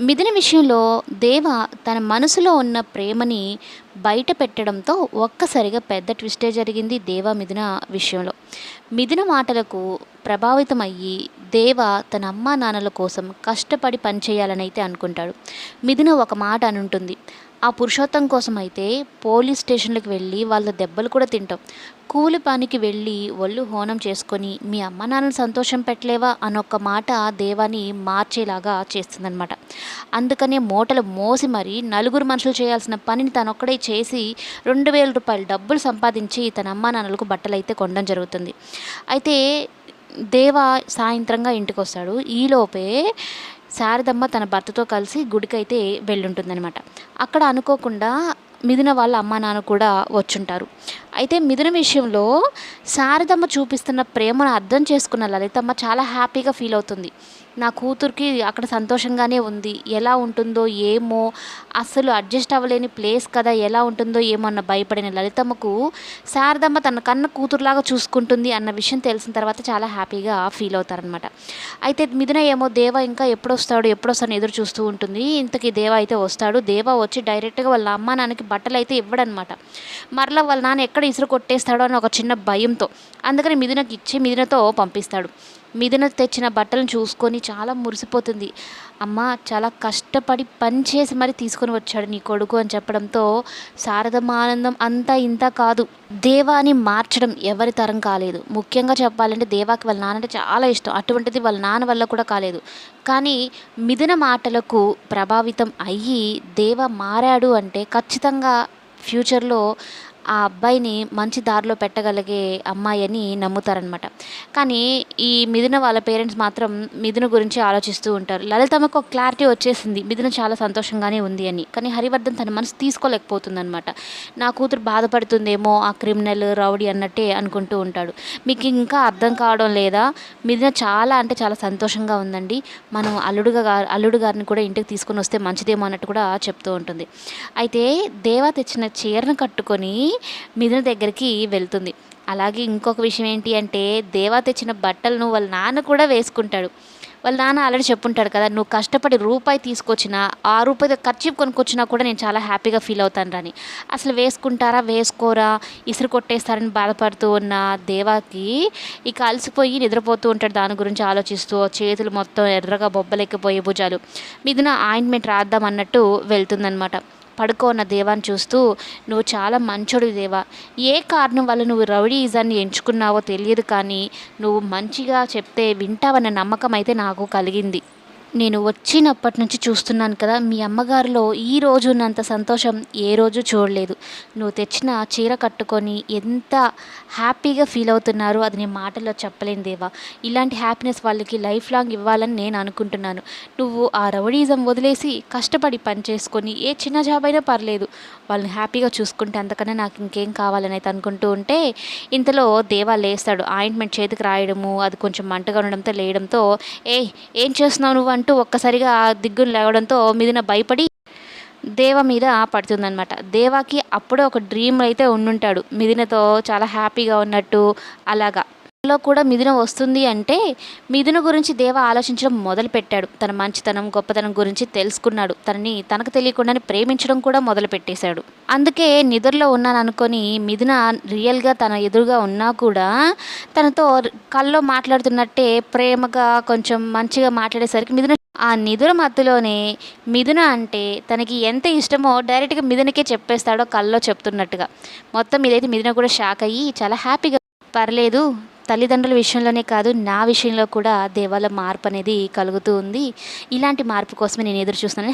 మిథున విషయంలో దేవ తన మనసులో ఉన్న ప్రేమని బయట పెట్టడంతో ఒక్కసారిగా పెద్ద ట్విస్టే జరిగింది దేవ మిథున విషయంలో. మిథున మాటలకు ప్రభావితం అయ్యి దేవ తన అమ్మా నాన్నల కోసం కష్టపడి పనిచేయాలని అయితే అనుకుంటాడు. మిథున ఒక మాట అని ఉంటుంది ఆ పురుషోత్తం కోసం అయితే పోలీస్ స్టేషన్లకు వెళ్ళి వాళ్ళ దెబ్బలు కూడా తింటాం. కూలి పనికి వెళ్ళి ఒళ్ళు హోనం చేసుకొని మీ అమ్మ నాన్నని సంతోషం పెట్టలేవా అనొక్క మాట దేవాని మార్చేలాగా చేస్తుందనమాట అందుకనే మూటలు మోసి మరి నలుగురు మనుషులు చేయాల్సిన పనిని తనొక్కడే చేసి రెండు వేల రూపాయలు డబ్బులు సంపాదించి తన అమ్మ నాన్నలకు బట్టలు అయితే కొనడం జరుగుతుంది. అయితే దేవ సాయంత్రంగా ఇంటికి వస్తాడు ఈలోపే శారదమ్మ తన భర్తతో కలిసి గుడికైతే వెళ్ళుంటుందనమాట అక్కడ అనుకోకుండా మిథున వాళ్ళ అమ్మ నాన్న కూడా వచ్చుంటారు. అయితే మిథున విషయంలో శారదమ్మ చూపిస్తున్న ప్రేమను అర్థం చేసుకున్న లలితమ్మ చాలా హ్యాపీగా ఫీల్ అవుతుంది. నా కూతురికి అక్కడ సంతోషంగానే ఉంది. ఎలా ఉంటుందో ఏమో అస్సలు అడ్జస్ట్ అవ్వలేని ప్లేస్ కదా ఎలా ఉంటుందో ఏమో అన్న భయపడిన లలితమ్మకు శారదమ్మ తన కన్న కూతురులాగా చూసుకుంటుంది అన్న విషయం తెలిసిన తర్వాత చాలా హ్యాపీగా ఫీల్ అవుతారనమాట అయితే మిథున ఏమో దేవ ఇంకా ఎప్పుడు వస్తాడు ఎప్పుడు ఎదురు చూస్తూ ఉంటుంది. ఇంతకీ దేవ అయితే వస్తాడు. దేవ వచ్చి డైరెక్ట్గా వాళ్ళ అమ్మ నాన్నకి బట్టలు అయితే ఇవ్వడనమాట మరలా వాళ్ళ నాన్న ఎక్కడ ఇసురు కొట్టేస్తాడో అని ఒక చిన్న భయంతో అందుకని మిథునకి ఇచ్చి మిథునతో పంపిస్తాడు. మిథున తెచ్చిన బట్టలను చూసుకొని చాలా మురిసిపోతుంది. అమ్మ చాలా కష్టపడి పని చేసి మరి తీసుకొని వచ్చాడు నీ కొడుకు అని చెప్పడంతో శారదమ్మ ఆనందం అంతా ఇంత కాదు. దేవాని మార్చడం ఎవరి తరం కాలేదు. ముఖ్యంగా చెప్పాలంటే దేవాకి వాళ్ళ నాన్న అంటే చాలా ఇష్టం. అటువంటిది వాళ్ళ నాన్న వల్ల కూడా కాలేదు. కానీ మిథున మాటలకు ప్రభావితం అయ్యి దేవ మారాడు అంటే ఖచ్చితంగా ఫ్యూచర్లో ఆ అబ్బాయిని మంచి దారిలో పెట్టగలిగే అమ్మాయి అని నమ్ముతారనమాట కానీ ఈ మిథున వాళ్ళ పేరెంట్స్ మాత్రం మిథున గురించి ఆలోచిస్తూ ఉంటారు. లలితమ్మకు ఒక క్లారిటీ వచ్చేసింది. మిథున చాలా సంతోషంగానే ఉంది అని. కానీ హరివర్ధన్ తన మనసు తీసుకోలేకపోతుందనమాట నా కూతురు బాధపడుతుందేమో ఆ క్రిమినల్ రౌడీ అన్నట్టే అనుకుంటూ ఉంటాడు. మీకు ఇంకా అర్థం కావడం లేదా? మిథున చాలా అంటే చాలా సంతోషంగా ఉందండి. మనం అల్లుడుగా అల్లుడు గారిని కూడా ఇంటికి తీసుకొని వస్తే మంచిదేమో అన్నట్టు కూడా చెప్తూ ఉంటుంది. అయితే దేవా తెచ్చిన చీరను కట్టుకొని మిథున దగ్గరికి వెళ్తుంది. అలాగే ఇంకొక విషయం ఏంటి అంటే దేవా తెచ్చిన బట్టలను వాళ్ళ నాన్న కూడా వేసుకుంటాడు. వాళ్ళ నాన్న ఆల్రెడీ చెప్పుంటాడు కదా నువ్వు కష్టపడి రూపాయి తీసుకొచ్చినా ఆ రూపాయితో ఖర్చు కొనుక్కొచ్చినా కూడా నేను చాలా హ్యాపీగా ఫీల్ అవుతాను రాని. అసలు వేసుకుంటారా వేసుకోరా ఇసురు కొట్టేస్తారని బాధపడుతూ ఉన్న దేవాకి ఇక అలసిపోయి నిద్రపోతూ ఉంటాడు దాని గురించి ఆలోచిస్తూ చేతులు మొత్తం ఎర్రగా బొబ్బలెక్కిపోయే భుజాలు. మిథున ఆయింట్మెంట్ రాద్దాం అన్నట్టు వెళ్తుందనమాట పడుకోన్న దేవాన్ని చూస్తూ నువ్వు చాలా మంచోడు దేవా. ఏ కారణం వల్ల నువ్వు రౌడీజాన్ని ఎంచుకున్నావో తెలియదు కానీ నువ్వు మంచిగా చెప్తే వింటావన్న నమ్మకం అయితే నాకు కలిగింది. నేను వచ్చినప్పటి నుంచి చూస్తున్నాను కదా మీ అమ్మగారిలో ఈ రోజు ఉన్నంత సంతోషం ఏ రోజు చూడలేదు. నువ్వు తెచ్చిన చీర కట్టుకొని ఎంత హ్యాపీగా ఫీల్ అవుతున్నారు అది నేను మాటల్లో చెప్పలేను దేవా. ఇలాంటి హ్యాపీనెస్ వాళ్ళకి లైఫ్ లాంగ్ ఇవ్వాలని నేను అనుకుంటున్నాను. నువ్వు ఆ రౌడీజం వదిలేసి కష్టపడి పని చేసుకొని ఏ చిన్న జాబ్ అయినా పర్లేదు. వాళ్ళని హ్యాపీగా చూసుకుంటే అంతకన్నా నాకు ఇంకేం కావాలని అయితే అనుకుంటూ ఉంటే ఇంతలో దేవా లేస్తాడు. ఆయింట్మెంట్ చేతికి రాయడము అది కొంచెం మంటగా ఉండడంతో లేయడంతో ఏ ఏం చేస్తున్నావు నువ్వు? అంటూ ఒక్కసారిగా దిగ్గును లేవడంతో మీదన భయపడి దేవ మీద పడుతుందన్నమాట. దేవాకి అప్పుడే ఒక డ్రీమ్ అయితే ఉండుంటాడు. మిథునతో చాలా హ్యాపీగా ఉన్నట్టు అలాగా. లో కూడా మిథున వస్తుంది అంటే మిథున గురించి దేవ ఆలోచించడం మొదలు పెట్టాడు తన మంచితనం గొప్పతనం గురించి తెలుసుకున్నాడు. తనని తనకు తెలియకుండానే ప్రేమించడం కూడా మొదలు పెట్టేశాడు అందుకే నిద్రలో ఉన్నాను అనుకొని మిథున రియల్గా తన ఎదురుగా ఉన్నా కూడా తనతో కల్లో మాట్లాడుతున్నట్టే ప్రేమగా కొంచెం మంచిగా మాట్లాడేసరికి మిథున ఆ నిధుల మత్తులోనే మిథున అంటే తనకి ఎంత ఇష్టమో డైరెక్ట్గా మిథునకే చెప్పేస్తాడో కల్లో చెప్తున్నట్టుగా. మొత్తం ఇదైతే మిథున కూడా షాక్ అయ్యి చాలా హ్యాపీగా పర్లేదు తల్లిదండ్రుల విషయంలోనే కాదు నా విషయంలో కూడా దేవాల మార్పు అనేది కలుగుతూ ఉంది. ఇలాంటి మార్పు కోసమే నేను ఎదురు చూస్తున్నాను.